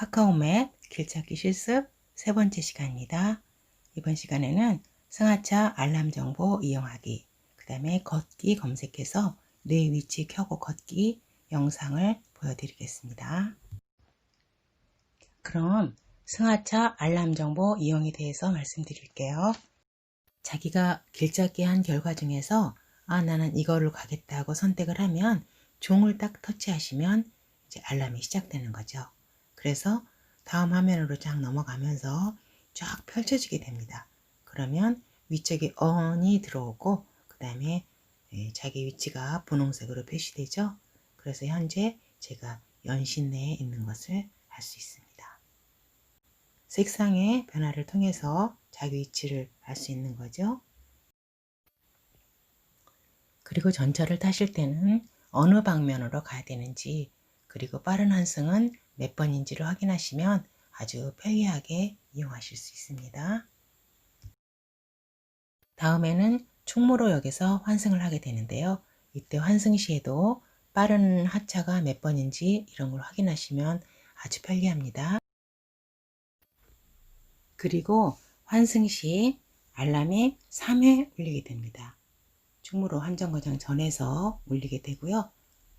카카오맵 길찾기 실습 세 번째 시간입니다. 이번 시간에는 승하차 알람 정보 이용하기, 그 다음에 걷기 검색해서 내 위치 켜고 걷기 영상을 보여드리겠습니다. 그럼 승하차 알람 정보 이용에 대해서 말씀드릴게요. 자기가 길찾기 한 결과 중에서 아 나는 이거를 가겠다고 선택을 하면 종을 딱 터치하시면 이제 알람이 시작되는 거죠. 그래서 다음 화면으로 쫙 넘어가면서 쫙 펼쳐지게 됩니다. 그러면 위쪽에 on이 들어오고 그 다음에 자기 위치가 분홍색으로 표시되죠. 그래서 현재 제가 연신 내에 있는 것을 알 수 있습니다. 색상의 변화를 통해서 자기 위치를 알 수 있는 거죠. 그리고 전철을 타실 때는 어느 방면으로 가야 되는지 그리고 빠른 환승은 몇 번인지를 확인하시면 아주 편리하게 이용하실 수 있습니다. 다음에는 충무로역에서 환승을 하게 되는데요. 이때 환승 시에도 빠른 하차가 몇 번인지 이런 걸 확인하시면 아주 편리합니다. 그리고 환승 시 알람이 3회 울리게 됩니다. 충무로 환전거장 전에서 울리게 되고요.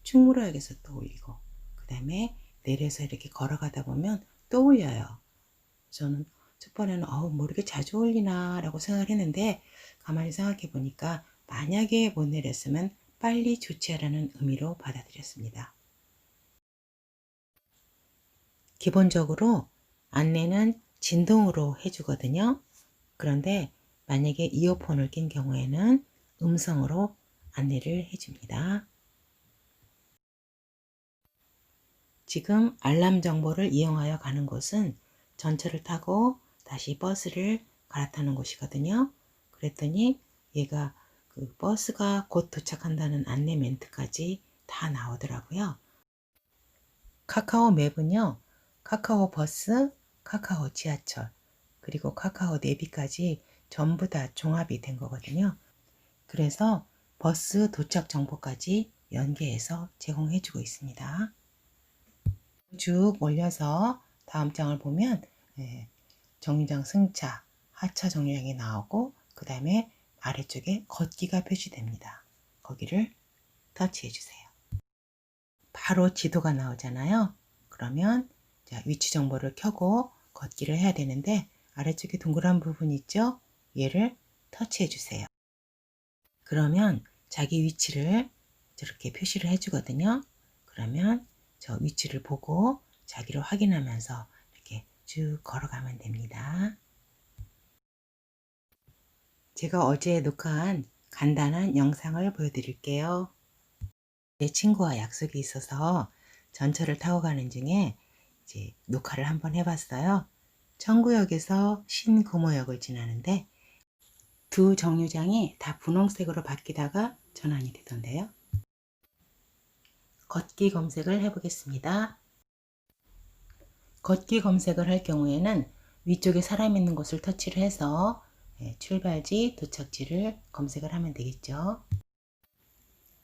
충무로역에서 또 울리고 그 다음에 내려서 이렇게 걸어가다 보면 또 울려요. 저는 첫 번에는 어우 뭐 이렇게 자주 울리나 라고 생각을 했는데 가만히 생각해 보니까 만약에 못 내렸으면 빨리 조치하라는 의미로 받아들였습니다. 기본적으로 안내는 진동으로 해주거든요. 그런데 만약에 이어폰을 낀 경우에는 음성으로 안내를 해줍니다. 지금 알람 정보를 이용하여 가는 곳은 전철을 타고 다시 버스를 갈아타는 곳이거든요. 그랬더니 얘가 그 버스가 곧 도착한다는 안내 멘트까지 다 나오더라고요. 카카오 맵은요, 카카오 버스, 카카오 지하철, 그리고 카카오 내비까지 전부 다 종합이 된 거거든요. 그래서 버스 도착 정보까지 연계해서 제공해주고 있습니다. 쭉 올려서 다음 장을 보면 예, 정류장 승차, 하차 정류장이 나오고 그 다음에 아래쪽에 걷기가 표시됩니다. 거기를 터치해 주세요. 바로 지도가 나오잖아요. 그러면 위치 정보를 켜고 걷기를 해야 되는데 아래쪽에 동그란 부분 있죠? 얘를 터치해 주세요. 그러면 자기 위치를 저렇게 표시를 해주거든요. 그러면 저 위치를 보고 자기를 확인하면서 이렇게 쭉 걸어가면 됩니다. 제가 어제 녹화한 간단한 영상을 보여드릴게요. 내 친구와 약속이 있어서 전철을 타고 가는 중에 이제 녹화를 한번 해봤어요. 청구역에서 신고모역을 지나는데 두 정류장이 다 분홍색으로 바뀌다가 전환이 되던데요. 걷기 검색을 해보겠습니다. 걷기 검색을 할 경우에는 위쪽에 사람 있는 곳을 터치를 해서 예, 출발지, 도착지를 검색을 하면 되겠죠.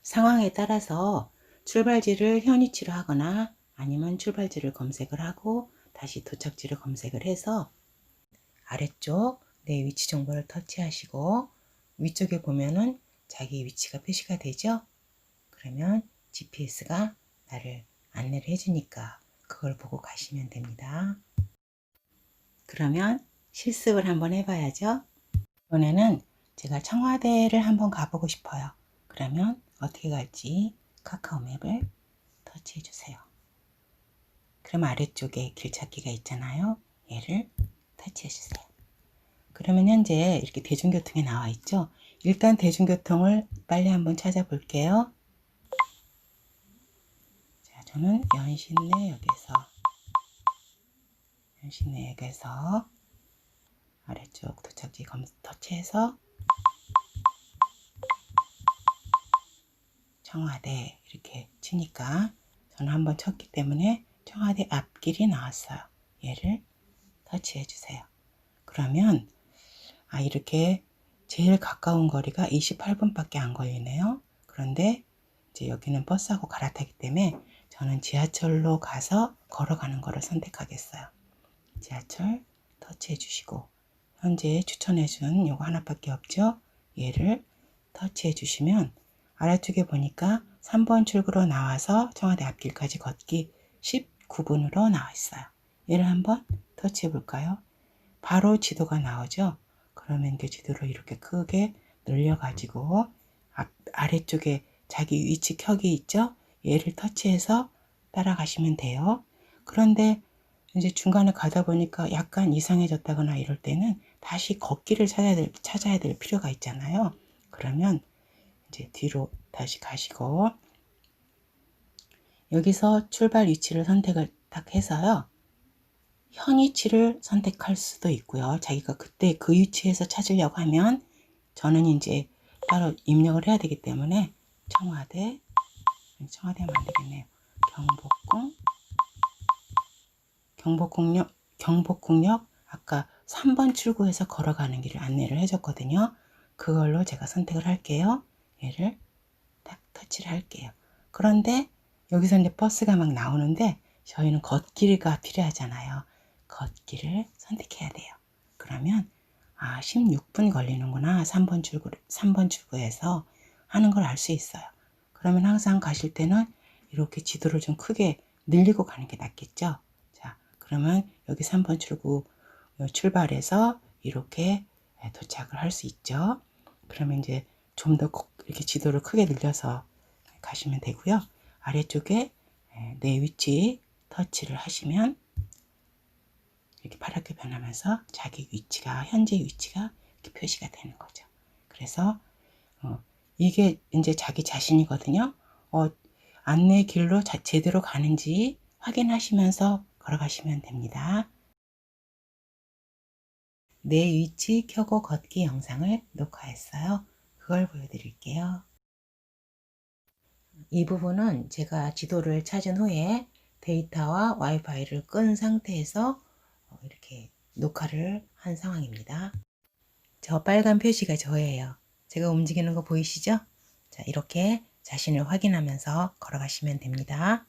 상황에 따라서 출발지를 현위치로 하거나 아니면 출발지를 검색을 하고 다시 도착지를 검색을 해서 아래쪽 내 위치 정보를 터치하시고 위쪽에 보면은 자기 위치가 표시가 되죠? 그러면 GPS가 나를 안내를 해주니까 그걸 보고 가시면 됩니다. 그러면 실습을 한번 해봐야죠. 이번에는 제가 청와대를 한번 가보고 싶어요. 그러면 어떻게 갈지 카카오 맵을 터치해 주세요. 그럼 아래쪽에 길 찾기가 있잖아요. 얘를 터치해 주세요. 그러면 현재 이렇게 대중교통에 나와 있죠. 일단 대중교통을 빨리 한번 찾아볼게요. 자, 저는 연신내역에서 연신내역에서 아래쪽 도착지 검 터치해서 청와대 이렇게 치니까 저는 한번 쳤기 때문에 청와대 앞길이 나왔어요. 얘를 터치해 주세요. 그러면 아 이렇게 제일 가까운 거리가 28분밖에 안 걸리네요. 그런데 이제 여기는 버스하고 갈아타기 때문에 저는 지하철로 가서 걸어가는 거를 선택하겠어요. 지하철 터치해 주시고 현재 추천해 준 요거 하나밖에 없죠. 얘를 터치해 주시면 아래쪽에 보니까 3번 출구로 나와서 청와대 앞길까지 걷기 19분으로 나와 있어요. 얘를 한번 터치해 볼까요? 바로 지도가 나오죠. 그러면 그 지도를 이렇게 크게 늘려가지고 앞, 아래쪽에 자기 위치 켜기 있죠? 얘를 터치해서 따라가시면 돼요. 그런데 이제 중간에 가다 보니까 약간 이상해졌다거나 이럴 때는 다시 걷기를 찾아야 될, 찾아야 될 필요가 있잖아요. 그러면 이제 뒤로 다시 가시고 여기서 출발 위치를 선택을 딱 해서요. 현 위치를 선택할 수도 있고요. 자기가 그때 그 위치에서 찾으려고 하면 저는 이제 따로 입력을 해야 되기 때문에 청와대 청와대 하면 안 되겠네요. 경복궁 경복궁역 경복궁역 아까 3번 출구에서 걸어가는 길을 안내를 해줬거든요. 그걸로 제가 선택을 할게요. 얘를 딱 터치를 할게요. 그런데 여기서 이제 버스가 막 나오는데 저희는 걷기가 필요하잖아요. 걷기를 선택해야 돼요. 그러면 아 16분 걸리는구나 3번 출구 3번 출구에서 하는 걸 알 수 있어요. 그러면 항상 가실 때는 이렇게 지도를 좀 크게 늘리고 가는 게 낫겠죠. 자 그러면 여기 3번 출구 출발해서 이렇게 도착을 할 수 있죠. 그러면 이제 좀 더 이렇게 지도를 크게 늘려서 가시면 되고요. 아래쪽에 내 위치 터치를 하시면 이렇게 파랗게 변하면서 자기 위치가 현재 위치가 이렇게 표시가 되는 거죠. 그래서 어, 이게 이제 자기 자신이거든요. 어, 안내 길로 자, 제대로 가는지 확인하시면서 걸어가시면 됩니다. 내 위치 켜고 걷기 영상을 녹화했어요. 그걸 보여드릴게요. 이 부분은 제가 지도를 찾은 후에 데이터와 와이파이를 끈 상태에서 어, 이렇게 녹화를 한 상황입니다. 저 빨간 표시가 저예요. 제가 움직이는 거 보이시죠? 자, 이렇게 자신을 확인하면서 걸어가시면 됩니다.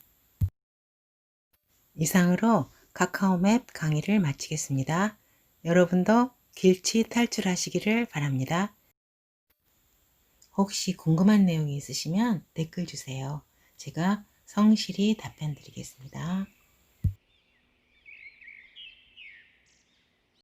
이상으로 카카오맵 강의를 마치겠습니다. 여러분도 길치 탈출하시기를 바랍니다. 혹시 궁금한 내용이 있으시면 댓글 주세요. 제가 성실히 답변 드리겠습니다.